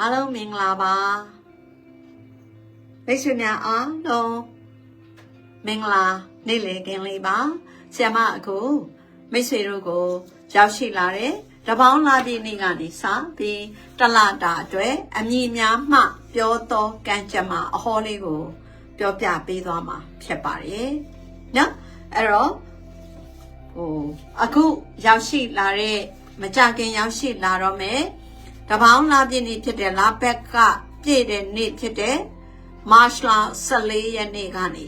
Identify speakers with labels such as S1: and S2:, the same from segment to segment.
S1: အားလုံးမင်္ဂလာပါမိတ်ဆွေများအားလုံးမင်္ဂလာနေ့လည်ခင်းလေးပါဆ iam မအခုမိတ်ဆွေတို့ကို ရောက်ရှိလာတဲ့တပေါင်းလာပြည့်နေ့ကနေစပြီးတလတာအတွက်အမည်များမှ ပြောသောကံကြမ္မာအဟောလေးကို ပြောပြပေးသွားမှာဖြစ်ပါတယ်နော်အဲ့တော့ဟိုအခုရောက်ရှိလာတဲ့မကြခင်ရောက်ရှိလာတော့မယ် တပေါင်းလာပြည့်နေ့ဖြစ်တဲ့လာဘက်ကပြည့်တဲ့နေ့ဖြစ်တဲ့မတ်လ14ရက်နေ့ကနေ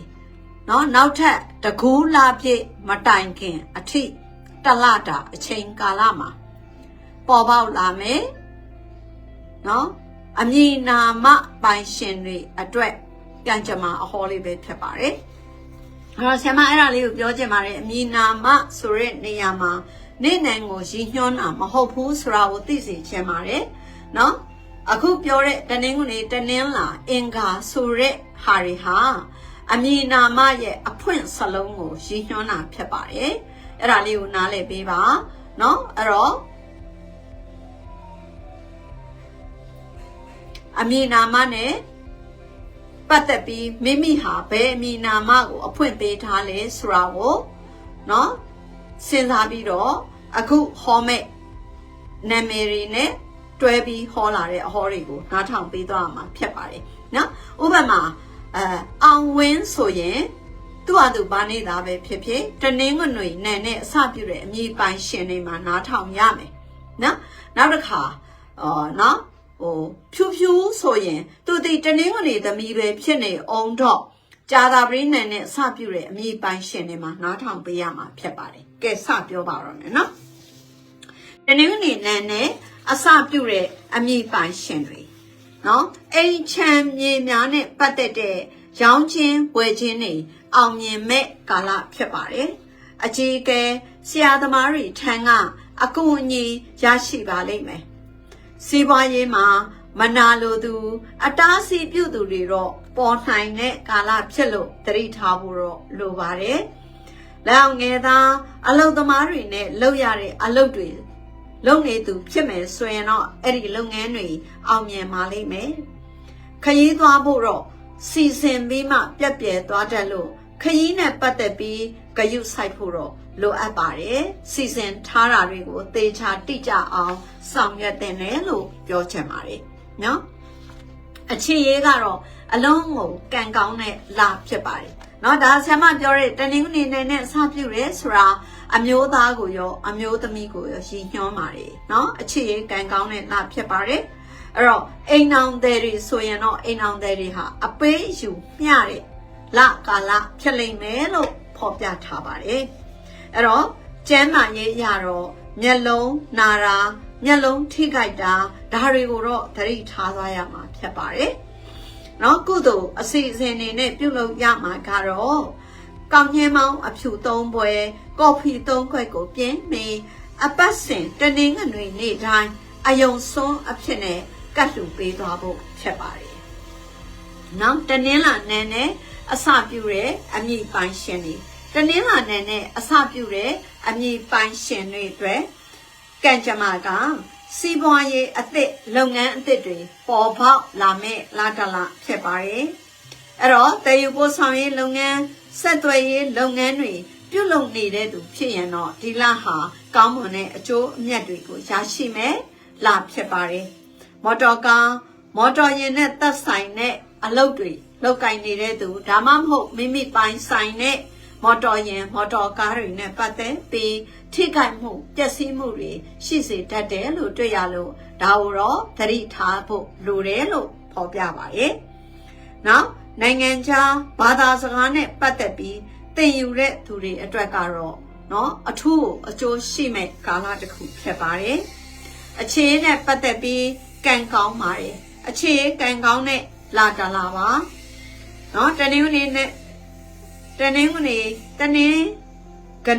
S1: เนาะနောက်ထပ်တကူးလာပြည့်မတိုင်ခင်အထိတလတာအချိန်ကာလမှာပေါ်ပေါက်လာမယ်เนาะအမည်နာမပိုင်ရှင်တွေအတွက်ကံကြမ္မာအဟောလေးပဲဖြစ်ပါတယ်အဲ့တော့ဆရာမအဲ့ဒါလေးကိုပြောချင်ပါတယ်အမည်နာမဆိုတဲ့နေရာမှာ နေ့နိုင်ကိုရည်ညွှန်းတာမဟုတ်ဘူးဆိုတာကိုသိစေချင်ပါတယ်เนาะအခုပြောတဲ့တနင်္ဂနွေတနင်္လာအင်္ဂါဆိုတဲ့ဟာတွေဟာအမည်နာမရဲ့အဖွင့်စလုံးကိုရည်ညွှန်းတာဖြစ်ပါတယ်အဲ့ဒါလေးကိုနားလည်ပေးပါเนาะအဲ့တော့အမည်နာမနဲ့ပတ်သက်ပြီးမိမိဟာဘယ်အမည်နာမကိုအဖွင့်ပေးထားလဲဆိုတာကိုเนาะစဉ်းစားပြီးတော့ အခုဟောမဲ့နာမည်တွေနဲ့တွဲပြီးဟောလာတဲ့အဟောတွေကိုနားထောင်ပေးသွားမှာဖြစ်ပါတယ်နော်ဥပမာအဲအောင်ဝင်းဆိုရင်သူ့ဟာသူဘာနေတာပဲဖြစ်ဖြစ်တနင်္ဂနွေနဲ့နဲ့အစပြုတဲ့အမည်ပိုင်ရှင်တွေမှာနားထောင်ရမယ်နော်နောက်တစ်ခါအော်နော်ဟိုဖြူဖြူဆိုရင်သူဒီတနင်္ဂနွေသမီးပဲဖြစ်နေအောင်တော့ ကြာသာပရိနန်နဲ့အစပြုတဲ့အမည်ပိုင်ရှင်တွေမှာနားထောင်ပေးရမှာဖြစ်ပါတယ်ကဲစပြောပါတော့မယ်နော်တနင်္ဂနွေနဲ့နဲ့အစပြုတဲ့အမည်ပိုင်ရှင်တွေနော်အိမ်ချမ်းမြေများနဲ့ပတ်သက်တဲ့ရောင်းချင်းဝယ်ချင်းတွေအောင်မြင်မဲ့ကာလဖြစ်ပါတယ်အကြီးအကဲဆရာသမားတွေထံကအကူအညီရရှိပါလိမ့်မယ်စီးပွားရေးမှာ မနာလိုသူ အတားဆီးပြုသူတွေတော့ပေါ်နိုင်တဲ့ကာလဖြစ်လို့သတိထားဖို့တော့လိုပါတယ်လောင်ငယ်သားအလုတ်သမားတွေနဲ့လုပ်ရတဲ့အလုပ်တွေလုပ်နေသူဖြစ်မယ်ဆိုရင်တော့အဲ့ဒီလုပ်ငန်းတွေအောင်မြင်ပါလိမ့်မယ်ခရီးသွားဖို့တော့စီစဉ်ပြီးမှပြက်ပြဲသွားတတ်လို့ခရီးနဲ့ပတ်သက်ပြီးဂယုဆိုင်ဖို့တော့လိုအပ်ပါတယ်စီစဉ်ထားတာတွေကိုသေချာတိကျအောင်ဆောင်ရွက်တင်တယ်လို့ပြောချင်ပါတယ် နော်အခြေရေးကတော့အလုံးကိုကံကောင်းတဲ့လာဖြစ်ပါတယ်เนาะဒါဆရာမပြောတဲ့တနင်္ဂနွေနေ့နဲ့အစပြုရဲဆိုတာအမျိုးသားကိုရောအမျိုးသမီးကိုရောရည်ညွှန်းပါတယ်เนาะအခြေရေးကံကောင်းတဲ့လာဖြစ်ပါတယ်အဲ့တော့အိမ်အောင်သည်တွေဆိုရင်တော့အိမ်အောင်သည်တွေဟာအပေးယူမျှတဲ့လကာလဖြစ်လိမ့်မယ်လို့ဖော်ပြထားပါတယ်အဲ့တော့ကျမ်းမာရေးရတော့မျက်လုံးနာတာ မျက်လုံးထိခိုက်တာဒါတွေကိုတော့သတိထားသွားရမှာဖြစ်ပါတယ်။နော်ကုသိုလ်အစီအစဉ်တွေနဲ့ပြုလုပ်ရမှာကတော့ကောင်းညင်းမောင်းအဖြူသုံးပွဲကော်ဖီသုံးခွက်ကိုပြင်းပြီးအပတ်စဉ်တနင်္ဂနွေနေ့တိုင်းအယုံစွန်းအဖြစ်နဲ့ကတ်လူပေးသွားဖို့ဖြစ်ပါတယ်။နောက်တနင်္လာနေ့နဲ့အစပြုတဲ့အမိပိုင်ရှင်တွေတနင်္လာနေ့နဲ့အစပြုတဲ့အမိပိုင်ရှင်တွေအတွက် ကံကြမ္မာကစီးပွားရေးအသစ်လုပ်ငန်းအသစ်တွေပေါ်ပေါက်လာမဲ့လာတလဖြစ်ပါတယ်။အဲ့တော့တည်ယူပို့ဆောင်ရေးလုပ်ငန်းဆက်သွယ်ရေးလုပ်ငန်းတွေပြုလုပ်နေတဲ့သူဖြစ်ရင်တော့ဒီလဟာကောင်းမွန်တဲ့အကျိုးအမြတ်တွေကိုရရှိမယ်လာဖြစ်ပါတယ်။မော်တော်ကားမော်တော်ယာဉ်နဲ့သက်ဆိုင်တဲ့အလုပ်တွေလုပ်ကင်နေတဲ့သူဒါမှမဟုတ်မိမိပိုင်ဆိုင်တဲ့မော်တော်ယာဉ်မော်တော်ကားတွေနဲ့ပတ်သက်ပြီး ထိခိုက်မှုပျက်စီးမှုတွေရှိစေတတ်တယ်လို့တွေ့ရလို့ဒါကိုတော့သတိထားဖို့လိုတယ်လို့ဖော်ပြပါတယ်။နောက်နိုင်ငံခြားဘာသာစကားနဲ့ပတ်သက်ပြီးသင်ယူတဲ့သူတွေအတွက်ကတော့နော်အထူးအကျိုးရှိမဲ့ကာလတစ်ခုဖြစ်ပါတယ်။အခြေနဲ့ပတ်သက်ပြီးကံကောင်းပါတယ်။အခြေကံကောင်းတဲ့လာတလာပါ။နော်တနင်္ဂနွေနဲ့တနင်္ဂနွေတနင်္ဂ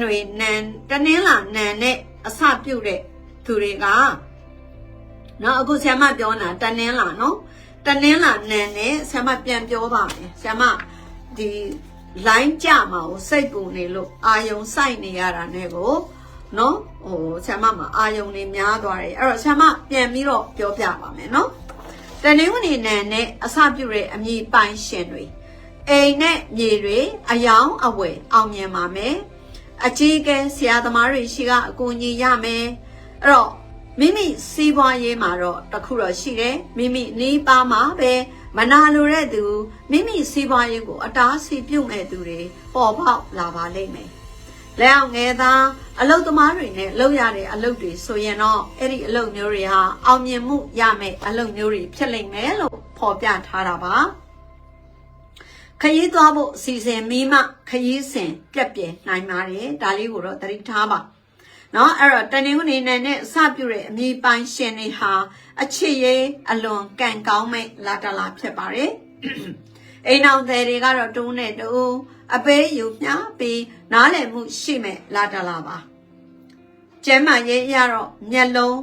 S1: နွေနန်တနင်္လာနန်နဲ့အစပြုတ်တဲ့သူတွေကနော်အခုဆ iam ပြောတာတနင်္လာနော်တနင်္လာနန်နဲ့ဆ iam ပြန်ပြောပါမယ်ဆ iam ဒီ line ကြမှာကိုစိတ်ပူနေလို့အာယုံစိုက်နေရတာနဲ့ကိုနော်ဟိုဆ iam မှာအာယုံနေများသွားတယ်အဲ့တော့ဆ iam ပြန်ပြီးတော့ပြောပြပါမယ်နော်တနင်္ဂနွေနယ်နဲ့အစပြုတဲ့အမည်ပိုင်ရှင်တွေအိမ်နဲ့မြေတွေအယောင်အဝယ်အောင်မြင်ပါမယ် အကြီးအကဲဆရာသမားတွေရှိကအကူအညီရမယ်အဲ့တော့မိမိစီးပွားရေးမှာတော့တခုတော့ရှိတယ်မိမိနီးပါးမှာပဲမနာလိုတဲ့သူမိမိစီးပွားရေးကိုအတားဆီးပြုတ်မဲ့သူတွေပေါ်ပေါက်လာပါလိမ့်မယ်လက်အောင်ငယ်သားအလုတ်သမားတွေနဲ့လုပ်ရတဲ့အလုပ်တွေဆိုရင်တော့အဲ့ဒီအလုပ်မျိုးတွေဟာအောင်မြင်မှုရမယ်အလုပ်မျိုးတွေဖြစ်လိမ့်မယ်လို့ဖော်ပြထားတာပါ ခရီးသွားဖို့အစီအစဉ်မိမခရီးစဉ်ပြက်ပြယ်နိုင်ပါတယ်ဒါလေးကိုတော့သတိထားပါနော်အဲ့တော့တနင်္ဂနွေနေ့နဲ့စပြုတဲ့အမိပိုင်းရှင်တွေဟာအချစ်ရေးအလွန်ကံကောင်းမဲ့လာတလာဖြစ်ပါတယ်အိမ်အောင်သည်တွေကတော့တူးနဲ့တူးအပေးယူမြပြီးနားလည်မှုရှိမဲ့လာတလာပါကျမ်းမာရေးရတော့မျက်လုံး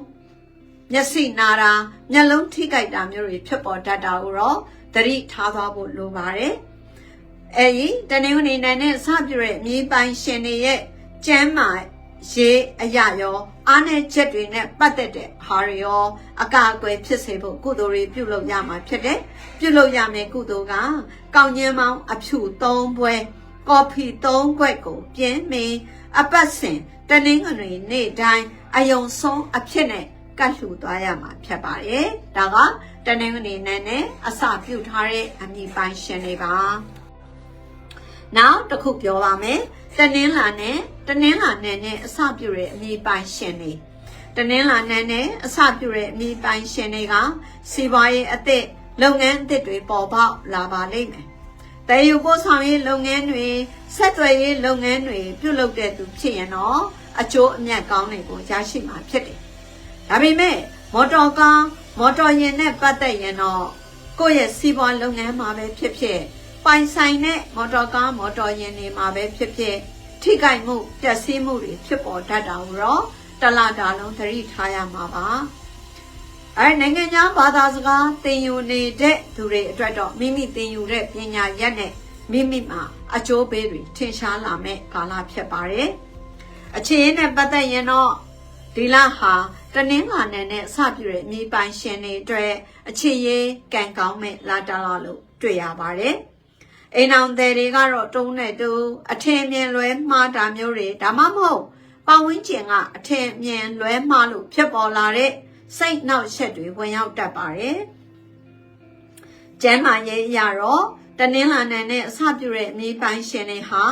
S1: မျက်စိနာတာမျက်လုံးထိကြိုက်တာမျိုးတွေဖြစ်ပေါ်တတ်တာကိုတော့သတိထားသွားဖို့လိုပါတယ် အဲဒီတနင်္ဂနွေနေ့နဲ့စပြည့်ရဲ့မြေပိုင်ရှင်တွေရဲ့ကျမ်းမာရေးအရာရောအားနည်းချက်တွေနဲ့ပတ်သက်တဲ့ဟာတွေရောအကာအကွယ်ဖြစ်စေဖို့ကုသိုလ်တွေပြုလုပ်ရမှာဖြစ်တယ်ပြုလုပ်ရမယ်ကုသိုလ်ကကောင်းညင်းမောင်းအဖြူ၃ဘွဲကော်ဖီ၃ခွက်ကိုပြင်းမင်းအပတ်စဉ်တနင်္ဂနွေနေ့တိုင်းအယုံဆုံးအဖြစ်နဲ့ကတ်လှူသွားရမှာဖြစ်ပါတယ်ဒါကတနင်္ဂနွေနေ့နဲ့အစပြုထားတဲ့အမိပိုင်းရှင်တွေပါ နောက်တစ်ခုပြောပါမယ်တနင်္လာနဲ့တနင်္လာနဲ့နဲ့အစပြုတဲ့အမိပိုင်ရှင်တွေတနင်္လာနဲ့နဲ့အစပြုတဲ့အမိပိုင်ရှင်တွေကစီးပွားရေးအသစ်လုပ်ငန်းအသစ်တွေပေါ်ပေါက်လာပါလိမ့်မယ်။တည်ယူပို့ဆောင်ရေးလုပ်ငန်းတွေဆက်သွယ်ရေးလုပ်ငန်းတွေပြုလုပ်တဲ့သူဖြစ်ရင်တော့အကျိုးအမြတ်ကောင်းတွေကိုရရှိမှာဖြစ်တယ်။ဒါပေမဲ့မော်တော်ကားမော်တော်ယာဉ်နဲ့ပတ်သက်ရင်တော့ကိုယ့်ရဲ့စီးပွားလုပ်ငန်းမှာပဲဖြစ်ဖြစ် ပိုင်ဆိုင်တဲ့မော်တော်ကားမော်တော်ယာဉ်တွေမှာပဲဖြစ်ဖြစ်ထိခိုက်မှုပျက်စီးမှုတွေဖြစ်ပေါ်တတ်တာကိုတော့တလတာလုံးသတိထားရမှာပါအဲနိုင်ငံခြားဘာသာစကားသင်ယူနေတဲ့သူတွေအတွက်တော့မိမိသင်ယူတဲ့ပညာရက်နဲ့မိမိမှာအကျိုးပေးတွေထင်ရှားလာမဲ့ကာလဖြစ်ပါတယ်အခြေအနေနဲ့ပတ်သက်ရင်တော့ဒီလဟာတနင်္လာနေ့နဲ့စပြည့်ရဲ့မြေပိုင်ရှင်တွေအတွက်အခြေရေးကံကောင်းမဲ့လာတလာလို့တွေ့ရပါတယ် အိမ်အောင်သည်တွေကတော့တုံးနဲ့တူအထင်မြင်လွဲမှားတာမျိုးတွေဒါမှမဟုတ်ပတ်ဝန်းကျင်ကအထင်မြင်လွဲမှားလို့ဖြစ်ပေါ်လာတဲ့စိတ်နှောက်ယှက်တွေဝင်ရောက်တတ်ပါတယ်။ကျမ်းမာရေးအရတော့တနင်္လာနေ့နဲ့အစပြုတဲ့မြေပိုင်းရှင်တွေဟာ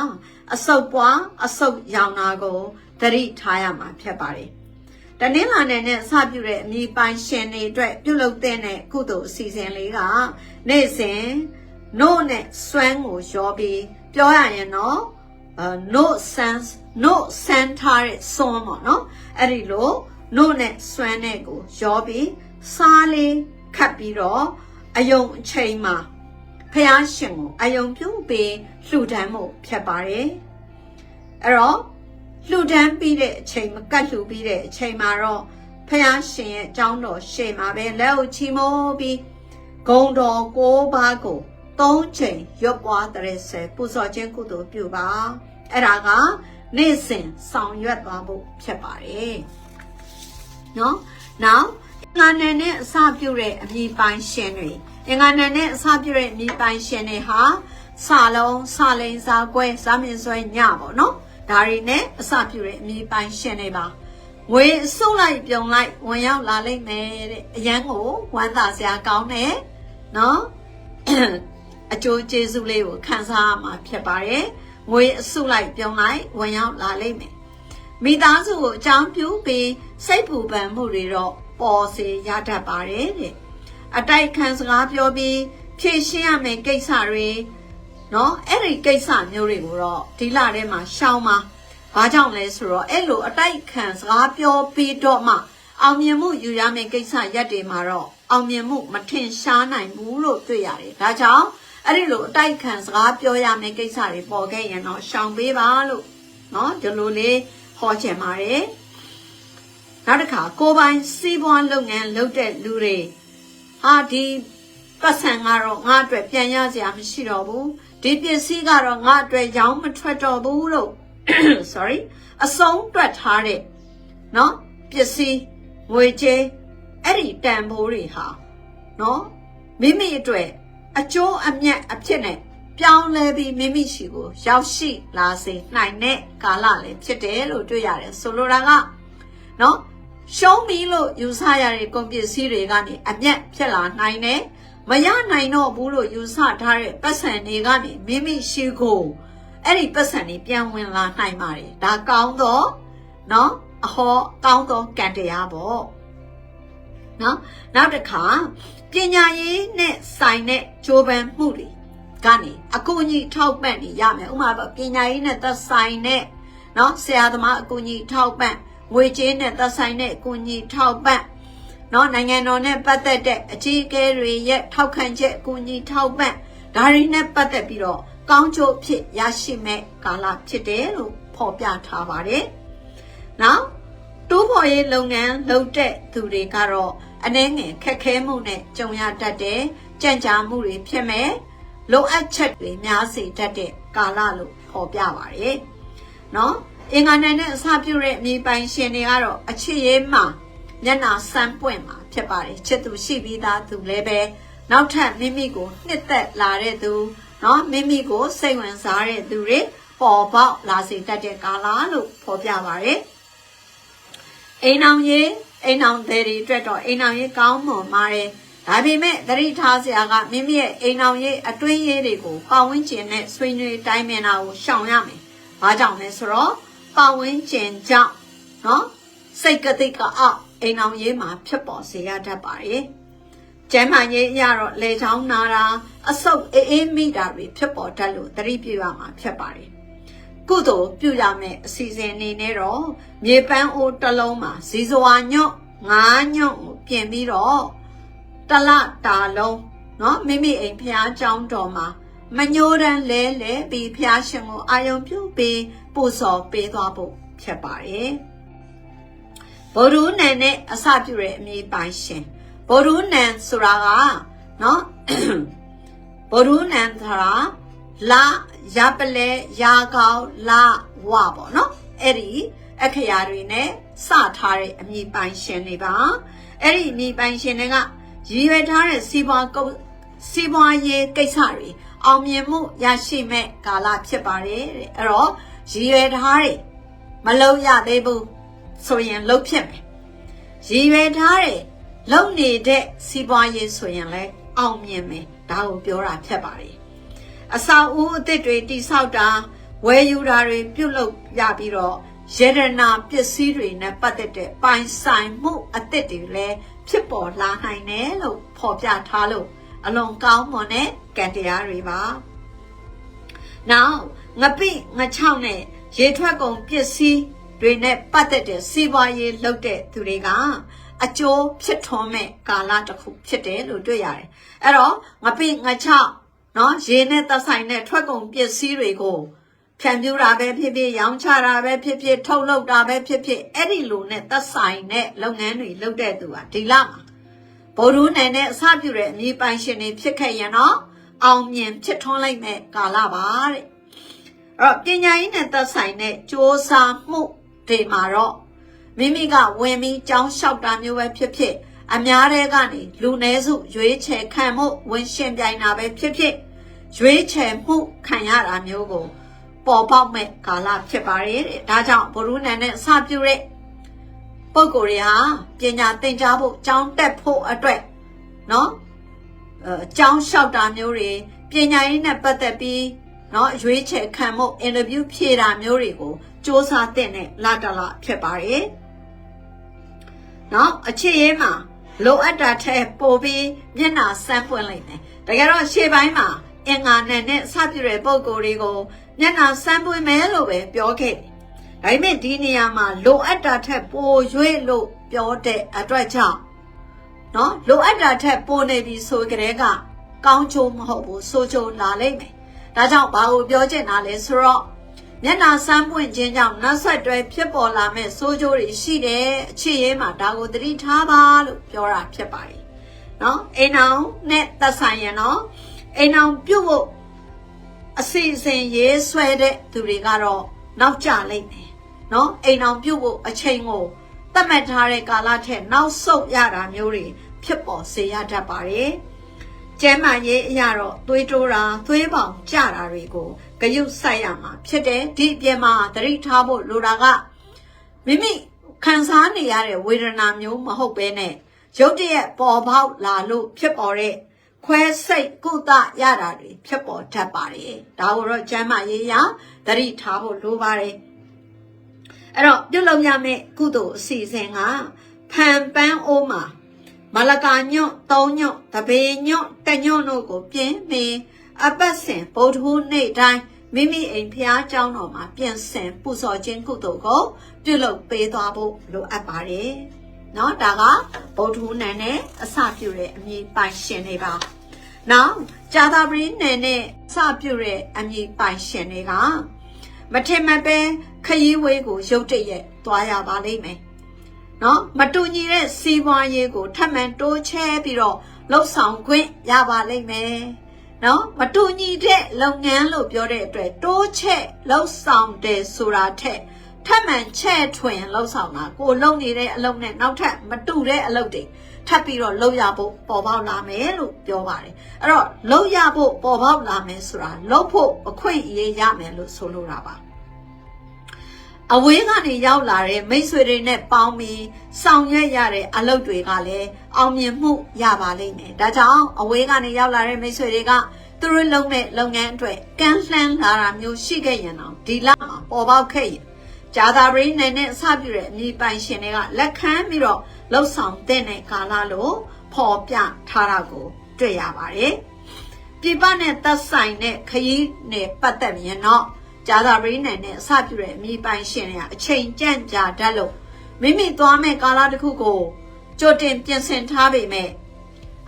S1: အဆုတ်ပွားအဆုတ်ရောင်နာကိုသတိထားရမှာဖြစ်ပါတယ်။တနင်္လာနေ့နဲ့အစပြုတဲ့အမြေပိုင်းရှင်တွေအတွက်ပြုလုပ်တဲ့ကုသိုလ်အစီအစဉ်လေးကနေ့စဉ် နို့နဲ့စွမ်းကိုရောပြီးပြောရရင်တော့အဲ no sense no sense ထားတဲ့စွမ်းပေါ့နော်အဲ့ဒီလို no နဲ့စွမ်းနဲ့ကိုရောပြီးစားလေးခတ်ပြီးတော့အယုံအချိန်မှာဖះရှင်ကိုအယုံပြုတ်ပြီးလှူဒန်းမှုဖြစ်ပါတယ်အဲ့တော့လှူဒန်းပြီးတဲ့အချိန်မကတ်လှူပြီးတဲ့အချိန်မှာတော့ဖះရှင်ရဲ့အကြောင်းတော်ရှေ့မှာပဲလက်ကိုချီမိုးပြီးဂုံတော်ကိုးပါးကို ၃ချိန်ရွတ်ပွားတဲ့ဆယ်ပူဇော်ခြင်းကုသိုလ်ပြုပါအဲ့ဒါကနေ့စဉ်ဆောင်ရွက်သွားဖို့ဖြစ်ပါတယ်နော်နောက်အင်္ဂါနယ်နဲ့အစပြုတဲ့အမိပိုင်းရှင်တွေအင်္ဂါနယ်နဲ့အစပြုတဲ့အမိပိုင်းရှင်တွေဟာစာလုံးစာလိန်စာကွဲစာမြင့်ဆွဲညပေါ့နော်ဒါတွေနဲ့အစပြုတဲ့အမိပိုင်းရှင်တွေပါငွေအစုလိုက်ပြုံလိုက်ဝင်ရောက်လာလိမ့်မယ်တဲ့အရန်ကိုဝမ်းသာစရာကောင်းတယ်နော် အကျိုးကျေးဇူးလေးကိုခံစားရမှာဖြစ်ပါတယ်။ငွေအစုလိုက်ပြုံးလိုက်ဝင်ရောက်လာလိမ့်မယ်။မိသားစုကိုအကြောင်းပြုပြီးစိတ်ပူပန်မှုတွေတော့ပေါ်စေရတတ်ပါတယ်တဲ့အတိုက်ခံစကားပြောပြီးဖြည့်ရှင်းရမယ့်ကိစ္စတွေနော်အဲ့ဒီကိစ္စမျိုးတွေကိုတော့ဒီလထဲမှာရှောင်းမှာဘာကြောင့်လဲဆိုတော့အဲ့လိုအတိုက်ခံစကားပြောပြီးတော့မှအောင်မြင်မှုယူရမယ့်ကိစ္စရက်တွေမှာတော့အောင်မြင်မှုမထင်ရှားနိုင်ဘူးလို့တွေ့ရတယ်။ဒါကြောင့် အဲ့ဒီလိုအတိုက်ခံစကားပြောရမယ့်ကိစ္စတွေပေါ်ခဲ့ရင်တော့ရှောင်ပေးပါလို့เนาะဒီလိုလေးဟောချင်ပါတယ်နောက်တစ်ခါကိုပိုင်စီးပွားလုပ်ငန်းလုပ်တဲ့လူတွေဟာဒီပတ်စံကတော့ငါအတွက်ပြန်ရစရာမရှိတော့ဘူးဒီပစ္စည်းကတော့ငါအတွက်ရောင်းမထွက်တော့ဘူးလို့ sorry အဆုံးတွက်ထားတဲ့เนาะပစ္စည်းငွေကြေးအဲ့ဒီတန်ဖိုးတွေဟာ နော်မိမိအတွက် အကျိုးအမြတ်အဖြစ်နဲ့ပြောင်းလဲပြီးမိမိရှိကို ရောက်ရှိလာစေနိုင်တဲ့ကာလလည်းဖြစ်တယ်လို့တွေ့ရတယ်ဆိုလိုတာကနော်ရှုံးပြီလို့ယူဆရတဲ့ကုန်ပစ္စည်းတွေကနေအမျက်ဖြစ်လာနိုင်တယ်မရနိုင်တော့ဘူးလို့ယူဆထားတဲ့ပတ်စံတွေကနေမိမိရှိကိုအဲ့ဒီပတ်စံတွေပြန်ဝင်လာနိုင်ပါတယ်ဒါကောင်းတော့နော်အဟောကောင်းတော့ကံတရားပေါ့နော်နောက်တစ်ခါ ပညာရေးနဲ့ဆိုင်တဲ့ကြိုးပမ်းမှုတွေကနေအကူအညီထောက်ပံ့နေရမယ်ဥပမာပညာရေးနဲ့သက်ဆိုင်တဲ့နော်ဆရာသမားအကူအညီထောက်ပံ့ငွေကြေးနဲ့သက်ဆိုင်တဲ့အကူအညီထောက်ပံ့နော်နိုင်ငံတော်နဲ့ပတ်သက်တဲ့အကြီးအကဲတွေရဲ့ထောက်ခံချက်အကူအညီထောက်ပံ့ဒါတွေနဲ့ပတ်သက်ပြီးတော့ကောင်းကျိုးဖြစ်ရရှိမဲ့ကာလဖြစ်တယ်လို့ဖော်ပြထားပါတယ်။နောက်တိုးဖော်ရေးလုပ်ငန်းလုပ်တဲ့သူတွေကတော့ အနှဲငယ်ခက်ခဲမှုနဲ့ကြုံရတတ်တဲ့ကြံ့ကြာမှုတွေဖြစ်မဲ့လိုအပ်ချက်တွေများစေတတ်တဲ့ကာလလို့ဖော်ပြပါတယ်။နော်အင်္ဂါနဲ့နဲ့အစပြုတဲ့အမိပိုင်ရှင်တွေကတော့အချစ်ရေးမှာမျက်နာဆန်းပွင့်မှာဖြစ်ပါတယ်ချစ်သူရှိပြီးသားသူလည်းပဲနောက်ထပ်မိမိကိုနှစ်သက်လာတဲ့သူနော်မိမိကိုစိတ်ဝင်စားတဲ့သူတွေပေါ်ပေါက်လာစေတတ်တဲ့ကာလလို့ဖော်ပြပါတယ်အိမ်အောင်ရေး အိမ်အောင်တွေအတွက်တော့အိမ်အောင်ရေးကောင်းမွန်ပါတယ်ဒါပေမဲ့သတိထားစရာကမိမိရဲ့အိမ်အောင်ရေးအတွင်းရေးတွေကိုပတ်ဝန်းကျင်နဲ့ဆွေးနွေးတိုင်းမြင်တာကိုရှောင်ရမယ်။ဘာကြောင့်လဲဆိုတော့ပတ်ဝန်းကျင်ကြောင့်နော်စိတ်ကတိကအောက်အိမ်အောင်ရေးမှာဖြစ်ပေါ်စေရတတ်ပါတယ်။ကျမ်းမာရေးအရတော့လေချောင်းနာတာအဆုပ်အေးအေးမိတာတွေဖြစ်ပေါ်တတ်လို့သတိပြုရမှာဖြစ်ပါတယ်။ ကုသိုလ်ပြုရမယ့်အစီအစဉ်အနေနဲ့တော့မြေပန်းအိုးတစ်လုံးမှာဇီဇဝါညွန့်ငါးညွန့်ကိုပြင်ပြီးတော့တလတာလုံးเนาะမိမိအိမ်ဖျားเจ้าတော်မှာမညိုးတန်းလဲလဲပြီးဖျားရှင်ကိုအာယုံပြုပြီးပို့စော်ပေးသွားဖို့ဖြစ်ပါတယ်ဗုဒ္ဓနန်နဲ့အစပြုတဲ့အမည်ပိုင်ရှင်ဗုဒ္ဓနန်ဆိုတာကเนาะဗုဒ္ဓနန်ဆိုတာလာ ရပလဲရာကောင်းလာဝပေါ့နော်အဲ့ဒီအခရာတွေနဲ့စထားတဲ့အမည်ပိုင်ရှင်တွေပါအဲ့ဒီအမည်ပိုင်ရှင်တွေကရည်ရွယ်ထားတဲ့စီးပွားကုတ်စီးပွားရေးကိစ္စတွေအောင်မြင်မှုရရှိမဲ့ကာလဖြစ်ပါတယ်တဲ့အဲ့တော့ရည်ရွယ်ထားတဲ့မလုံရသေးဘူးဆိုရင်လုံဖြစ်မယ်ရည်ရွယ်ထားတဲ့လုံနေတဲ့စီးပွားရေးဆိုရင်လည်းအောင်မြင်မယ်ဒါကိုပြောတာဖြစ်ပါတယ် အစာဦးအစ်စ်တွေတိဆောက်တာဝယ်ယူတာတွေပြုတ်လုပ်ရပြီးတော့ယေရနာပစ္စည်းတွေနဲ့ပတ်သက်တဲ့ပိုင်ဆိုင်မှုအသစ်တွေလည်းဖြစ်ပေါ်လာနိုင်တယ်လို့ဖော်ပြထားလို့အလွန်ကောင်းမွန်တဲ့ကံတရားတွေပါ။ Now ငပိငချောင်းနဲ့ရေထွက်ကုန်ပစ္စည်းတွေနဲ့ပတ်သက်တဲ့စီးပွားရေးလုပ်တဲ့သူတွေကအကျိုးဖြစ်ထွန်းမဲ့ကာလတစ်ခုဖြစ်တယ်လို့တွေ့ရတယ်။အဲ့တော့ငပိငချောင်း နော်ရေနဲ့သက်ဆိုင်တဲ့ထွက်ကုန်ပစ္စည်းတွေကိုဖြန့်ဖြူးတာပဲဖြစ်ဖြစ်ရောင်းချတာပဲဖြစ်ဖြစ်ထုတ်လုပ်တာပဲဖြစ်ဖြစ်အဲ့ဒီလိုနဲ့သက်ဆိုင်တဲ့လုပ်ငန်းတွေလုပ်တဲ့သူကဒီလမှာဗိုလ်ရူးနယ်နဲ့အစပြုတဲ့အမည်ပိုင်ရှင်တွေဖြစ်ခဲ့ရင်တော့အောင်မြင်ဖြစ်ထွန်းလိုက်မဲ့ကာလပါတဲ့အဲ့တော့ပညာရေးနဲ့သက်ဆိုင်တဲ့စ조사မှုတွေမှာတော့မိမိကဝင်ပြီးကြောင်းလျှောက်တာမျိုးပဲဖြစ်ဖြစ်အများတဲ့ကနေလူနည်းစုရွေးချယ်ခံမှုဝင်ရှင်ပြိုင်တာပဲဖြစ်ဖြစ် ရွေးချယ်မှုခံရတာမျိုးကို ပေါ်ပေါက်မဲ့ကာလဖြစ်ပါတယ်တဲ့ဒါကြောင့်ဘရုနန်နဲ့အစပြုတဲ့ပုံကိုယ်တွေဟာပညာသင်ကြားဖို့ကြောင်းတက်ဖို့အတွက်နော်အဲအကြောင်းလျှောက်တာမျိုးတွေပညာရေးနဲ့ပတ်သက်ပြီးနော်ရွေးချယ်ခံမှုအင်တာဗျူးဖြေတာမျိုးတွေကိုစ조사တဲ့နဲ့လာတလာဖြစ်ပါတယ်နော်အခြေရေးမှာလိုအပ်တာထက်ပိုပြီးမျက်နှာဆန်းပွင့်လိုက်မယ်တကယ်တော့ရှေ့ပိုင်းမှာ အင်္ဂါနဲ့နဲ့စပြတဲ့ပုံကိုယ်တွေကိုမျက်နှာဆန်းပွင့်မယ်လို့ပဲပြောခဲ့တယ်။ဒါပေမဲ့ဒီနေရာမှာလိုအပ်တာထက်ပိုရွေ့လို့ပြောတဲ့အတွက်ကြောင့်နော်လိုအပ်တာထက်ပိုနေပြီဆိုကြတဲ့ကကောင်းချိုးမဟုတ်ဘူးဆိုချိုးလာလိမ့်မယ်။ဒါကြောင့်ဘာကိုပြောချင်တာလဲဆိုတော့မျက်နှာဆန်းပွင့်ခြင်းကြောင့်နောက်ဆက်တွဲဖြစ်ပေါ်လာမဲ့ဆိုးကျိုးတွေရှိတယ်အခြေရေးမှာဒါကိုသတိထားပါလို့ပြောတာဖြစ်ပါတယ်။နော်အိမ်အောင်နဲ့သက်ဆိုင်ရင်နော် အိမ်အောင်ပြုတ်ဖို့အစီအစဉ်ရေးဆွဲတဲ့သူတွေကတော့နောက်ကျလိမ့်မယ်နော်အိမ်အောင်ပြုတ်ဖို့အချိန်ကိုတတ်မှတ်ထားတဲ့ကာလထက်နောက်ဆုတ်ရတာမျိုးတွေဖြစ်ပေါ်စေရတတ်ပါတယ်ကျဲမာရေးအရာတော့သွေးတိုးတာသွေးပေါင်ကျတာတွေကိုဂရုစိုက်ရမှာဖြစ်တယ်ဒီအပြင်မှာသတိထားဖို့လိုတာကမိမိခံစားနေရတဲ့ဝေဒနာမျိုးမဟုတ်ဘဲနဲ့ရုတ်တရက်ပေါ်ပေါက်လာလို့ဖြစ်ပေါ်တဲ့ ခွဲစိတ်ကုသရတာတွေဖြစ်ပေါ်တတ်ပါတယ်ဒါကိုတော့ကျမ်းမာရေးရသတိထားဖို့လိုပါတယ်အဲ့တော့ပြုလုပ်ရမယ့်ကုသိုလ်အစီအစဉ်ကဖန်ပန်းအိုးမှာမလကာညွန့်သုံးညွန့်တပေညွန့်တညွန့်တို့ကိုပြင်းပင်အပတ်စဉ်ဗုဒ္ဓဟူးနေ့တိုင်းမိမိအိမ်ဖျားเจ้าတော်မှာပြင်ဆင်ပူဇော်ခြင်းကုသိုလ်ကိုပြုလုပ်ပေးသွားဖို့လိုအပ်ပါတယ်။ เนาะဒါကဗုဒ္ဓဟူးနေ့နဲ့အစပြုတဲ့အမည်ပိုင်ရှင်တွေပါ။နောက်ဂျာသာပရိနယ်နဲ့အစပြုတဲ့အမည်ပိုင်ရှင်တွေကမထင်မှတ်ပဲခရီးဝေးကိုရုတ်တရက်သွားရပါလိမ့်မယ်။နော်မတူညီတဲ့စီးပွားရေးကိုထပ်မံတိုးချဲပြီးတော့လှုပ်ဆောင်ခွင့်ရပါလိမ့်မယ်။နော်မတူညီတဲ့လုပ်ငန်းလို့ပြောတဲ့အတွက်တိုးချဲလှုပ်ဆောင်တယ်ဆိုတာထက် ထပ်မံချဲ့ထွင်လှုပ်ဆောင်တာကိုလုပ်နေတဲ့အလုပ်နဲ့နောက်ထပ်မတူတဲ့အလုပ်တွေထပ်ပြီးတော့လုပ်ရဖို့ပေါ်ပေါက်လာမယ်လို့ပြောပါတယ်အဲ့တော့လုပ်ရဖို့ပေါ်ပေါက်လာမယ်ဆိုတာလုပ်ဖို့အခွင့်အရေးရမယ်လို့ဆိုလိုတာပါအဝေးကနေရောက်လာတဲ့မိတ်ဆွေတွေနဲ့ပေါင်းပြီးဆောင်ရွက်ရတဲ့အလုပ်တွေကလည်းအောင်မြင်မှုရပါလိမ့်မယ်။ဒါကြောင့်အဝေးကနေရောက်လာတဲ့မိတ်ဆွေတွေကသူတို့လုပ်မဲ့လုပ်ငန်းအတွက်ကန်းလှမ်းလာတာမျိုးရှိခဲ့ရင်တော့ဒီလမှာပေါ်ပေါက်ခဲ့ရင် ဂျာသာပရိနဲ့နဲ့အစပြုတဲ့အမိပိုင်ရှင်တွေကလက်ခံပြီးတော့လှုပ်ဆောင်တဲ့ကာလလို့ဖော်ပြထားတာကို တွေ့ရပါတယ်။ပြပနဲ့သက်ဆိုင်တဲ့ခရီးနဲ့ပတ်သက်ရင်တော့ဂျာသာပရိနဲ့နဲ့အစပြုတဲ့အမိပိုင်ရှင်တွေကအချိန်ကြန့်ကြာတတ်လို့မိမိသွားမဲ့ကာလတစ်ခုကိုကြိုတင်ပြင်ဆင်ထားပေမဲ့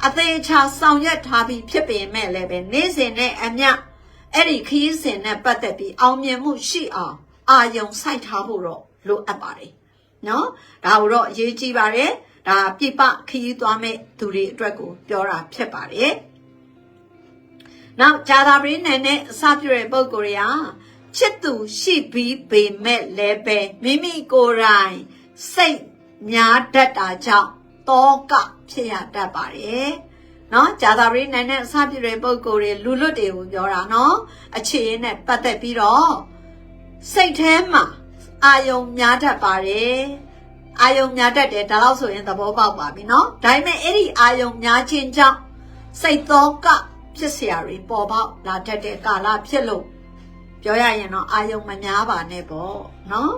S1: အသေးချာဆောင်ရွက်ထားပြီးဖြစ်ပေမဲ့လည်းပဲနေ့စဉ်နဲ့အမျှအဲ့ဒီခရီးစဉ်နဲ့ပတ်သက်ပြီးအောင်မြင်မှုရှိအောင် အာယုံစိုက်ထားဖို့တော့လိုအပ်ပါတယ်နော်ဒါကိုတော့အရေးကြီးပါတယ်ဒါပြပခရီးသွားမဲ့သူတွေအတွက်ကိုပြောတာဖြစ်ပါတယ်နောက်ဂျာသာပရင်းနယ်နဲ့အစပြုတဲ့ပုံကိုယ်တွေကချစ်သူရှိပြီးပေမဲ့လည်းပဲမိမိကိုယ်တိုင်စိတ်များတတ်တာကြောင့်တောကဖြစ်ရတတ်ပါတယ်နော်ဂျာသာပရိနိုင်နဲ့အစပြုတဲ့ပုံကိုယ်တွေလူလွတ်တွေကိုပြောတာနော်အခြေရင်းနဲ့ပတ်သက်ပြီးတော့ စိတ်ထဲမှာအာယုံများတတ်ပါတယ်အာယုံများတတ်တယ်ဒါတော့ဆိုရင်သဘောပေါက်ပါပြီနော်ဒါပေမဲ့အဲ့ဒီအာယုံများခြင်းကြောင့်စိတ်သောကဖြစ်เสียတွေပေါ်ပေါက်လာတတ်တဲ့ကာလဖြစ်လို့ပြောရရင်တော့အာယုံမများပါနဲ့ပေါ့နော်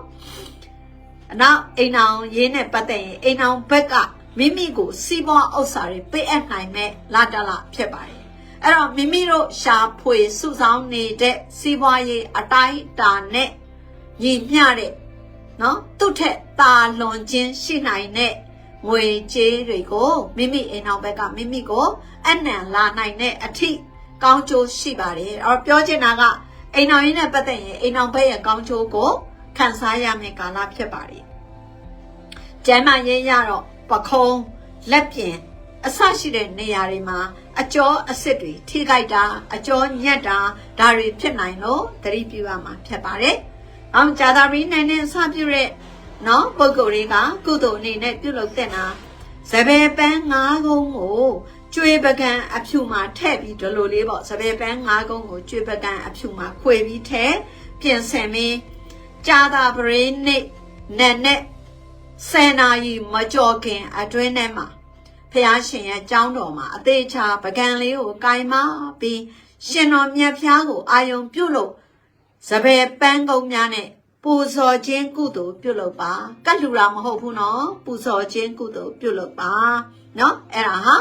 S1: အနောက်အိမ်အောင်ရေးနဲ့ပတ်သက်ရင်အိမ်အောင်ဘက်ကမိမိကိုစီးပွားဥစ္စာတွေပေးအပ်နိုင်မဲ့လာတလဖြစ်ပါတယ် အဲ့တော့မိမိတို့ရှာဖွေစုဆောင်းနေတဲ့စီးပွားရေးအတိုင်းတာနဲ့ညီမျှတဲ့နော်သူ့ထက်တာလွန်ခြင်းရှိနိုင်တဲ့ငွေကြေးတွေကိုမိမိအိမ်အောင်ဘက်ကမိမိကိုအနံလာနိုင်တဲ့အထိကောင်းကျိုးရှိပါတယ်အဲ့တော့ပြောချင်တာကအိမ်အောင်ရင်းနဲ့ပတ်သက်ရင်အိမ်အောင်ဘက်ရဲ့ကောင်းကျိုးကိုခံစားရမယ့်ကာလဖြစ်ပါတယ်ကျမ်းမာရေးရတော့ပခုံးလက်ပြင် အဆရှိတဲ့နေရာတွေမှာအကျော်အစ်စ်တွေထိခိုက်တာအကျော်ညက်တာဒါတွေဖြစ်နိုင်လို့သတိပြုရမှာဖြစ်ပါတယ်။အောင်ဂျာသာပရီနိုင်နဲ့အစပြုတဲ့နော်ပုံကိုယ်တွေကကုသိုလ်အနေနဲ့ပြုလုပ်တဲ့နာစပယ်ပန်း၅ကုန်းကိုကျွေးပကံအဖြူမှာထည့်ပြီးဒီလိုလေးပေါ့စပယ်ပန်း၅ကုန်းကိုကျွေးပကံအဖြူမှာခွေပြီးထည့်ပြင်ဆင်ပြီးဂျာသာပရီနဲ့နဲ့နဲ့ဆယ်နာရီမကြော်ခင်အတွင်းထဲမှာ ဖះရှင်ရဲ့ကြောင်းတော်မှာအသေးချာပကံလေးကိုကင်မပြီးရှင်တော်မြတ်ဖះကိုအာယုံပြုတ်လို့စပယ်ပန်းကုန်းများနဲ့ပူဇော်ခြင်းကုသိုလ်ပြုလုပ်ပါကတ်လူတာမဟုတ်ဘူးနော်ပူဇော်ခြင်းကုသိုလ်ပြုလုပ်ပါနော်အဲ့ဒါဟာ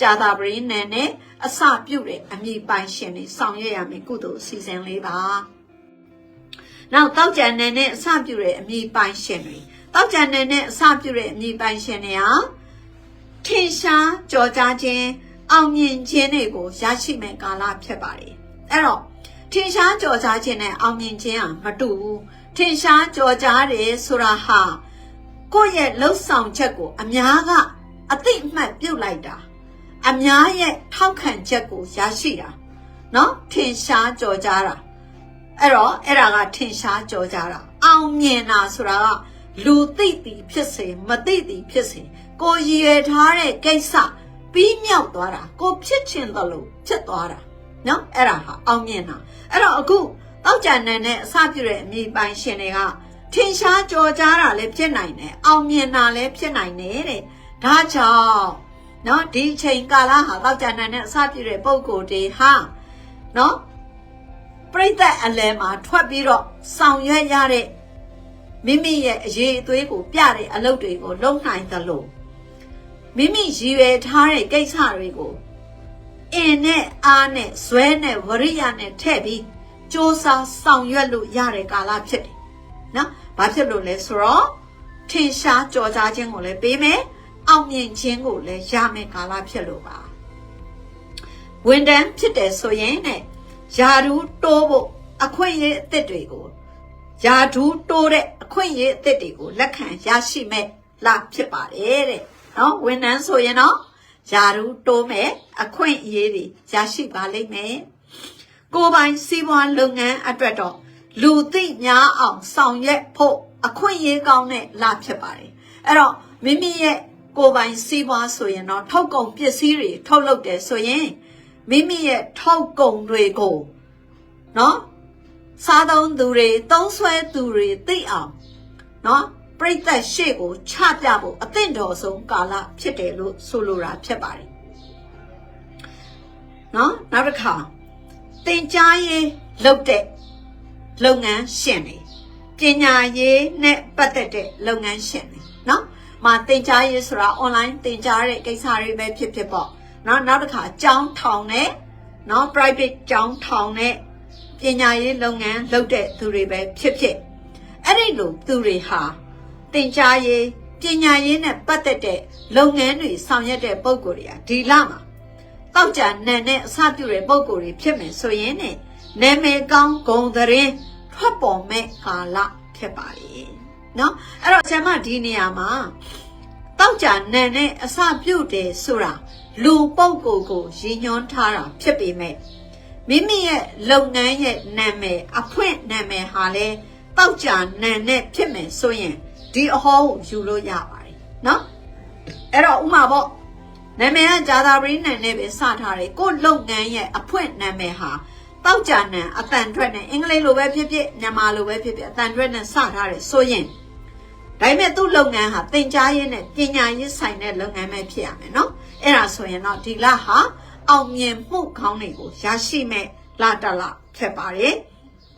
S1: ဂျာတာပရိနယ်နဲ့အစပြုတ်တဲ့အမိပိုင်ရှင်တွေဆောင်ရွက်ရမယ်ကုသိုလ်အစီအစဉ်လေးပါနောက်တောက်ကြံနယ်နဲ့အစပြုတ်တဲ့အမိပိုင်ရှင်တွေတောက်ကြံနယ်နဲ့အစပြုတဲ့အမိပိုင်ရှင်တွေဟာ ထင်ရှားကြော်ကြားခြင်းအောင်မြင်ခြင်းတွေကိုရရှိမဲ့ကာလဖြစ်ပါတယ်အဲ့တော့ထင်ရှားကြော်ကြားခြင်းနဲ့အောင်မြင်ခြင်းဟာမတူဘူးထင်ရှားကြော်ကြားတယ်ဆိုတာဟာကိုယ့်ရဲ့လှုပ်ဆောင်ချက်ကို အများကအသိအမှတ်ပြုတ်လိုက်တာအများရဲ့ထောက်ခံချက်ကိုရရှိတာเนาะထင်ရှားကြော်ကြားတာအဲ့တော့အဲ့ဒါကထင်ရှားကြော်ကြားတာအောင်မြင်တာဆိုတာကလူသိသည်ဖြစ်စေမသိသည်ဖြစ်စေ ကိုရည်ရထားတဲ့ကိစ္စပြီးမြောက်သွားတာကိုဖြစ်ချင်တယ်လို့ဖြစ်သွားတာနော်အဲ့ဒါဟာအောင်မြင်တာအဲ့တော့အခုတောက်ကြံနန်နဲ့အစပြုတဲ့အမိပိုင်ရှင်တွေကထင်ရှားကြော်ကြားတာလည်းဖြစ်နိုင်တယ်အောင်မြင်တာလည်းဖြစ်နိုင်တယ်တဲ့ဒါကြောင့်နော်ဒီအချိန်ကာလဟာတောက်ကြံနန်နဲ့အစပြုတဲ့ပုံကိုယ်တွေဟာနော်ပြိတ္တအလဲမှာထွက်ပြီးတော့ဆောင်ရွက်ရတဲ့မိမိရဲ့အရေးအသွေးကိုပြတဲ့အလုပ်တွေကိုလုပ်နိုင်သလို မိမိရည်ရွယ်ထားတဲ့ကိစ္စတွေကိုအင်းနဲ့အားနဲ့ဇွဲနဲ့ဝရိယနဲ့ထည့်ပြီးစ조사ဆောင်ရွက်လို့ရတဲ့ကာလဖြစ်တယ်။နော်။ဘာဖြစ်လို့လဲဆိုတော့ထင်ရှားကြော်ကြားခြင်းကိုလည်းပေးမယ်။အောင်မြင်ခြင်းကိုလည်းရမယ်ကာလဖြစ်လို့ပါ။ဝန်တန်းဖြစ်တယ်ဆိုရင်နဲ့ယာဒူးတိုးဖို့အခွင့်အရေးအသစ်တွေကိုယာဒူးတိုးတဲ့အခွင့်အရေးအသစ်တွေကိုလက်ခံရရှိမဲ့လားဖြစ်ပါတယ်တဲ့။ နော်ဝန်တန်းဆိုရင်တော့ယာဒူးတိုးမဲ့အခွင့်အရေးတွေရရှိပါလိမ့်မယ်။ကိုယ်ပိုင်စီးပွားလုပ်ငန်းအတွက်တော့လူသိများအောင်ဆောင်ရွက်ဖို့အခွင့်အရေးကောင်းတဲ့လဖြစ်ပါတယ်။အဲ့တော့မိမိရဲ့ကိုယ်ပိုင်စီးပွားဆိုရင်တော့ထုတ်ကုန်ပစ္စည်းတွေထုတ်လုပ်တယ်ဆိုရင်မိမိရဲ့ထုတ်ကုန်တွေကိုနော်စားသုံးသူတွေသုံးဆွဲသူတွေသိအောင်နော် ပြိသက်ရှေ့ကိုချပြဖို့အသင့်တော်ဆုံးကာလဖြစ်တယ်လို့ဆိုလိုတာဖြစ်ပါတယ်နော်နောက်တစ်ခါသင်ကြားရေးလုပ်တဲ့လုပ်ငန်းရှင်တွေပညာရေးနဲ့ပတ်သက်တဲ့လုပ်ငန်းရှင်တွေနော်မှာသင်ကြားရေးဆိုတာ online သင်ကြားတဲ့ကိစ္စတွေပဲဖြစ်ဖြစ်ပေါ့နော်နောက်တစ်ခါကျောင်းထောင်နဲ့နော် private ကျောင်းထောင်နဲ့ပညာရေးလုပ်ငန်းလုပ်တဲ့သူတွေပဲဖြစ်ဖြစ်အဲ့ဒီလိုသူတွေဟာ သင်ကြားရေးပညာရေးနဲ့ပတ်သက်တဲ့လုပ်ငန်းတွေဆောင်ရွက်တဲ့ပုံကိုယ်တွေကဒီလမှာတောက်ကြနန်နဲ့အစပြုတဲ့ပုံကိုယ်တွေဖြစ်မယ်ဆိုရင်နဲ့နာမည်ကောင်းဂုံသတင်းထွက်ပေါ်မဲ့ကာလဖြစ်ပါလေနော်အဲ့တော့ဆရာမဒီနေရာမှာတောက်ကြနန်နဲ့အစပြုတယ်ဆိုတာလူပုံကိုယ်ကိုရည်ညွှန်းထားတာဖြစ်ပေမဲ့မိမိရဲ့လုပ်ငန်းရဲ့နာမည်အဖွင့်နာမည်ဟာလဲတောက်ကြနန်နဲ့ဖြစ်မယ်ဆိုရင် ဒီအဟောကိုယူလို့ရပါတယ်နော်အဲ့တော့ဥမာပေါ့နာမည်ကဂျာသာပရိနန်နဲ့ပဲစထားတယ်ကို့လုပ်ငန်းရဲ့အဖွင့်နာမည်ဟာတောက်ကြနန်အတန်ထွက်နဲ့အင်္ဂလိပ်လိုပဲဖြစ်ဖြစ်မြန်မာလိုပဲဖြစ်ဖြစ်အတန်ထွက်နဲ့စထားတယ်ဆိုရင်ဒါပေမဲ့သူ့လုပ်ငန်းဟာသင်ကြားရေးနဲ့ပညာရေးဆိုင်တဲ့လုပ်ငန်းပဲဖြစ်ရမယ်နော်အဲ့ဒါဆိုရင်တော့ဒီလဟာအောင်မြင်မှုကောင်းတွေကိုရရှိမဲ့လာတလဖြစ်ပါတယ်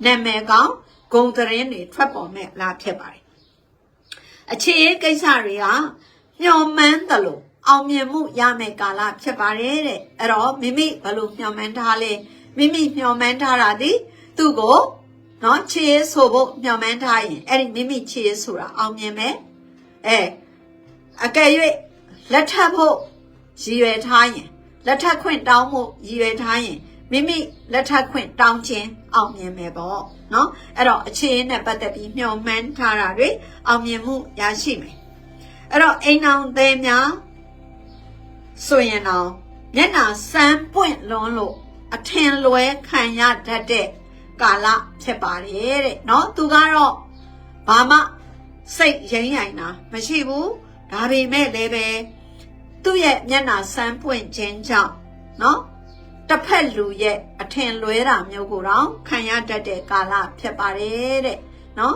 S1: နာမည်ကောင်းဂုံသတင်းတွေထွက်ပေါ်မဲ့လာဖြစ်ပါတယ် အခြေရေးကိစ္စတွေကမျှော်မှန်းတယ်လို့အောင်မြင်မှုရမယ့်ကာလဖြစ်ပါတယ်တဲ့အဲ့တော့မိမိဘယ်လိုမျှော်မှန်းထားလဲမိမိမျှော်မှန်းထားတာဒီသူ့ကိုနော်ခြေရေးဆိုဖို့မျှော်မှန်းထားရင်အဲ့ဒီမိမိခြေရေးဆိုတာအောင်မြင်မယ်အဲအကယ်၍လက်ထပ်ဖို့ရည်ရွယ်ထားရင်လက်ထပ်ခွင့်တောင်းဖို့ရည်ရွယ်ထားရင် မိမိလက်ထပ်ခွင့်တောင်းခြင်းအောင်မြင်မယ်ပေါ့နော်အဲ့တော့အခြေအနေနဲ့ပတ်သက်ပြီးမျှော်မှန်းထားတာတွေအောင်မြင်မှုရရှိမယ်အဲ့တော့အိမ်အောင်သေးများဆိုရင်တော့မျက်နှာစမ်းပွင့်လွန်းလို့အထင်လွဲခံရတတ်တဲ့ကာလဖြစ်ပါတယ်တဲ့เนาะသူကတော့ဘာမှစိတ်ရင်းရိုင်တာမရှိဘူးဒါပေမဲ့လည်းပဲသူ့ရဲ့မျက်နှာစမ်းပွင့်ခြင်းကြောင့်เนาะ တစ်ဖက်လူရဲ့အထင်လွဲတာမျိုးကိုတော့ခံရတတ်တဲ့ကာလဖြစ်ပါတယ်တဲ့เนาะ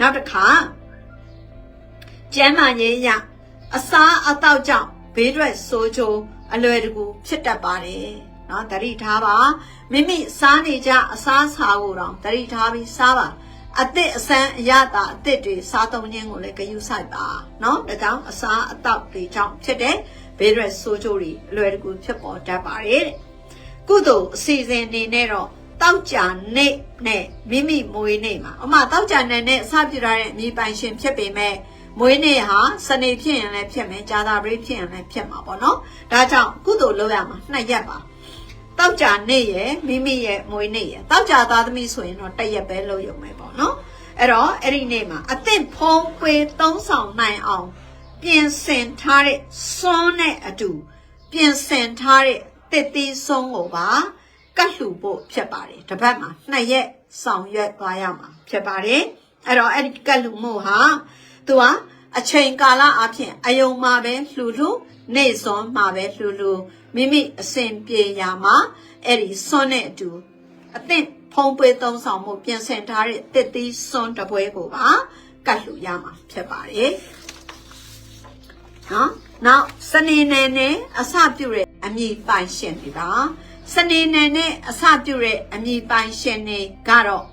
S1: နောက်တစ်ခါကျမ်းမာရေးရအစားအသောက်ကြောင့်ဘေးထွက်ဆိုးချိုးအလွယ်တကူဖြစ်တတ်ပါတယ်နော်တတိထားပါမိမိစားနေကြအစားစာကိုတော့တတိထားပြီးစားပါအသစ်အဆန်းအရသာအသစ်တွေစားသုံးခြင်းကိုလည်းဂရုစိုက်ပါနော်ဒါကြောင့်အစားအသောက်တွေကြောင့်ဖြစ်တဲ့ဘေးရက်ဆိုးကျိုးတွေအလွယ်တကူဖြစ်ပေါ်တတ်ပါတယ်တဲ့ ကုသိုလ်အစီအစဉ်နေနဲ့တော့တောက်ကြနေ့နဲ့မိမိမွေးနေ့မှာအမတောက်ကြနေ့နဲ့အစပြုထားတဲ့အမိပိုင်ရှင်ဖြစ်ပေမဲ့မွေးနေ့ဟာစနေဖြစ်ရင်လည်းဖြစ်မယ်ကြာသာပရိဖြစ်ရင်လည်းဖြစ်မှာပေါ့နော်ဒါကြောင့်ကုသိုလ်လုပ်ရမှာနှစ်ရက်ပါတောက်ကြနေ့ရယ်မိမိရဲ့မွေးနေ့ရယ်တောက်ကြသားသမီးဆိုရင်တော့တစ်ရက်ပဲလုပ်ရုံပဲပေါ့နော်အဲ့တော့အဲ့ဒီနေ့မှာအသင့်ဖုံးကွေသုံးဆောင်နိုင်အောင် ပြင်ဆင်ထားတဲ့စွန်းနဲ့အတူပြင်ဆင်ထားတဲ့ တစ်သီးစွန်းကိုပါကတ်လှူဖို့ဖြစ်ပါတယ်တစ်ပတ်မှာနှစ်ရက်ဆောင်ရွက်သွားရမှာဖြစ်ပါတယ်အဲ့တော့အဲ့ဒီကတ်လှူမှုဟာသူကအချိန်ကာလအဖြစ်အယုံမှာပဲလှူလှူနေစွန်မှာပဲလှူလှူမိမိအစဉ်ပြေရာမှာအဲ့ဒီစွန်နဲ့အတူအသင့်ဖုံးပွေးသုံးဆောင်မှုပြင်ဆင်ထားတဲ့တစ်သီးစွန်တစ်ပွဲကိုပါကတ်လှူရမှာဖြစ်ပါတယ်နော် နောက်စနေနယ်နဲ့အစပြုတဲ့အမည်ပိုင်ရှင်တွေပါစနေနယ်နဲ့အစပြုတဲ့အမည်ပိုင်ရှင်တွေကတော့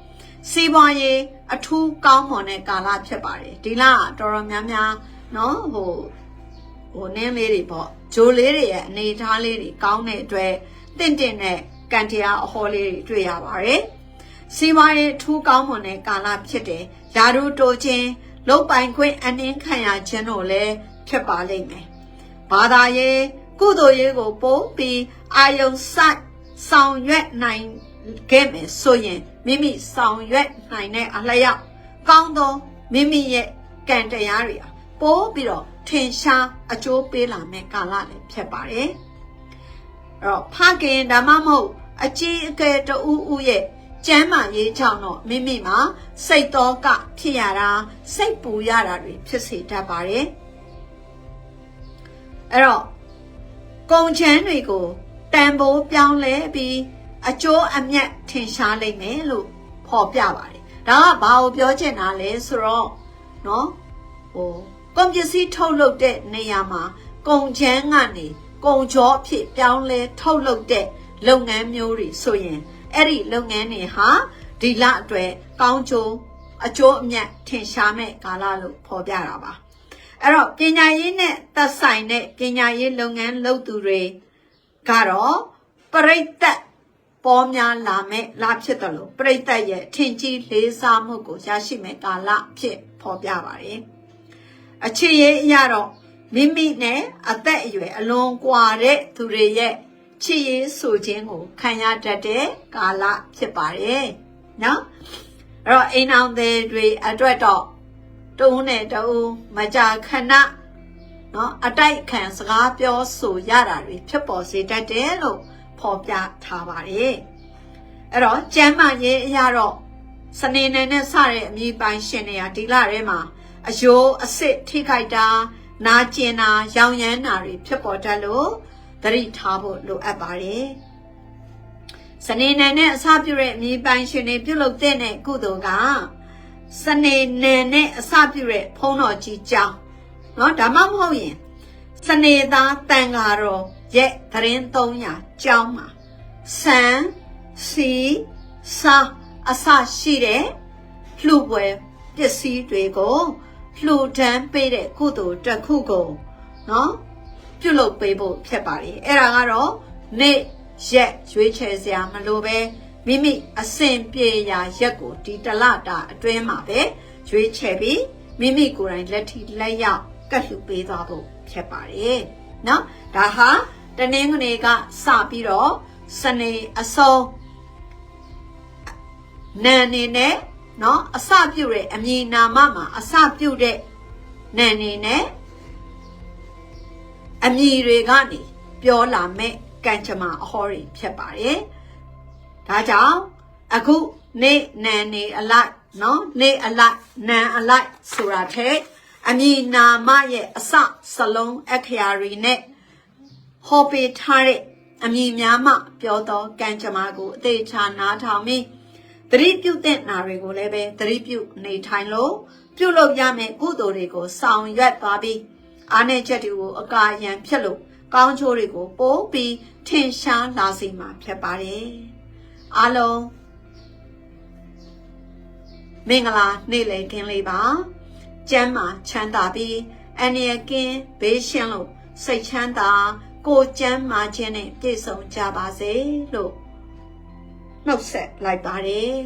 S1: စီးပွားရေးအထူးကောင်းမွန်တဲ့ကာလဖြစ်ပါတယ်ဒီလတော်တော်များများเนาะဟိုဟိုနင်းလေးတွေပေါ့ဂျိုလေးတွေရဲ့အနေထားလေးတွေကောင်းတဲ့အတွက်တင့်တင့်နဲ့ကန်တရားအဟောလေးတွေတွေ့ရပါတယ်စီးပွားရေးအထူးကောင်းမွန်တဲ့ကာလဖြစ်တယ်ယာရုတိုခြင်းလုတ်ပိုင်ခွင့်အနှင်းခံရခြင်းတို့လည်းဖြစ်ပါလိမ့်မယ် ဘာသာရေးကုသိုလ်ရေးကိုပို့ပြီးအာယုံဆိုင်ဆောင်ရွက်နိုင်ခဲ့မယ်ဆိုရင်မိမိဆောင်ရွက်နိုင်တဲ့အလျောက်ကောင်းသောမိမိရဲ့ကံတရားတွေပို့ပြီးတော့ထင်ရှားအကျိုးပေးလာမယ့်ကာလလည်းဖြစ်ပါတယ်အဲ့တော့ဖခင်ဓမ္မမဟုတ်အကြီးအကဲတဦးဦးရဲ့ကျမ်းမာရေးကြောင့်တော့မိမိမှာစိတ်တော်ကဖြစ်ရတာစိတ်ပူရတာတွေဖြစ်စေတတ်ပါတယ် အဲ့တော့ကုံချမ်းတွေကိုတန်ဖိုးပြောင်းလဲပြီးအကျိုးအမြတ်ထင်ရှားလိမ့်မယ်လို့ဖော်ပြပါတယ်ဒါကဘာကိုပြောချင်တာလဲဆိုတော့เนาะဟိုကွန်ပစ္စည်းထုတ်လုပ်တဲ့နေရာမှာကုံချမ်းကနေကုံကြောအဖြစ်ပြောင်းလဲထုတ်လုပ်တဲ့လုပ်ငန်းမျိုးတွေဆိုရင်အဲ့ဒီလုပ်ငန်းတွေဟာဒီလအတွက်ကောင်းကျိုးအကျိုးအမြတ်ထင်ရှားမဲ့ကာလလို့ဖော်ပြတာပါ အဲ့တော့ပညာရေးနဲ့သက်ဆိုင်တဲ့ပညာရေးလုပ်ငန်းလုပ်သူတွေကတော့ပရိသတ်ပေါ်များလာမဲ့လာဖြစ်တယ်လို့ပရိသတ်ရဲ့ထင်ကြီးလေးစားမှုကိုရရှိမဲ့ကာလဖြစ်ဖော်ပြပါတယ်အခြေရေးအရတော့မိမိနဲ့အသက်အရွယ်အလွန်ကွာတဲ့သူတွေရဲ့ချစ်ရေးဆိုခြင်းကိုခံရတတ်တဲ့ကာလဖြစ်ပါတယ်နော်အဲ့တော့အိမ်အောင်တွေတွေအတွက်တော့ တုံးနဲ့တုံးမကြာခဏနော်အတိုက်ခံစကားပြောဆိုရတာတွေဖြစ်ပေါ်စေတတ်တယ်လို့ဖော်ပြထားပါတယ်အဲ့တော့ကျမ်းမာရေးအရာတော့စနေနေ့နဲ့စတဲ့အမိပိုင်ရှင်တွေကဒီလထဲမှာအယိုးအစ်စ်ထိခိုက်တာနာကျင်တာရောင်ရမ်းတာတွေဖြစ်ပေါ်တတ်လို့သတိထားဖို့လိုအပ်ပါတယ်စနေနေ့နဲ့အစပြုတဲ့အမိပိုင်ရှင်တွေပြုလုပ်တဲ့ကုသိုလ်က စနေနယ်နဲ့အစပြုတဲ့ဖုံးတော်ကြီးကြောင်းနော်ဒါမှမဟုတ်ရင်စနေသားတန်ဃာတော်ရဲ့သတင်း300ကြောင်းမှာစံစီစာအစရှိတဲ့လှူပွဲပစ္စည်းတွေကိုလှူဒန်းပေးတဲ့ကုသိုလ်တစ်ခုကိုနော်ပြုလုပ်ပေးဖို့ဖြစ်ပါတယ်အဲ့ဒါကတော့နေ့ရက်ရွေးချယ်စရာမလိုပဲ မိမိအစဉ်ပြေရာရက်ကိုဒီတလတာအတွင်းမှာပဲရွေးချယ်ပြီးမိမိကိုယ်တိုင်လက်ထိလက်ရောက်ကတ်လှူပေးသွားဖို့ဖြစ်ပါတယ်။နော်ဒါဟာတနင်္ဂနွေကစပြီးတော့စနေအစောနာနေနဲ့နော်အစပြုတဲ့အမည်နာမမှာအစပြုတဲ့နာနေနဲ့အမည်တွေကနေပြောလာမဲ့ကံကြမ္မာအဟောတွေဖြစ်ပါတယ်။ ဒါကြောင့်အခုနေနန်နေအလိုက်နော်နေအလိုက်နန်အလိုက်ဆိုတာထက်အမည်နာမရဲ့အစစလုံးအခရာရီနဲ့ဟောပေးထားတဲ့အမည်များမှပြောသောကံကြမ္မာကိုအသေးချာနားထောင်ပြီးသတိပြုတဲ့နာတွေကိုလည်းပဲသတိပြုနေထိုင်လို့ပြုလုပ်ရမယ့်ကုသိုလ်တွေကိုဆောင်ရွက်သွားပြီးအားနည်းချက်တွေကိုအကာအယံဖြစ်လို့ကောင်းချိုးတွေကိုပို့ပြီးထင်ရှားလာစေမှာဖြစ်ပါတယ်။ အားလုံးမင်္ဂလာနေ့လည်ခင်းလေးပါ။ကျမ်းမာချမ်းသာပြီးအန္တရာယ်ကင်းဘေးရှင်းလို့စိတ်ချမ်းသာ ကိုကျမ်းမာခြင်းနဲ့ပြည့်စုံကြပါစေလို့နှုတ်ဆက်လိုက်ပါတယ်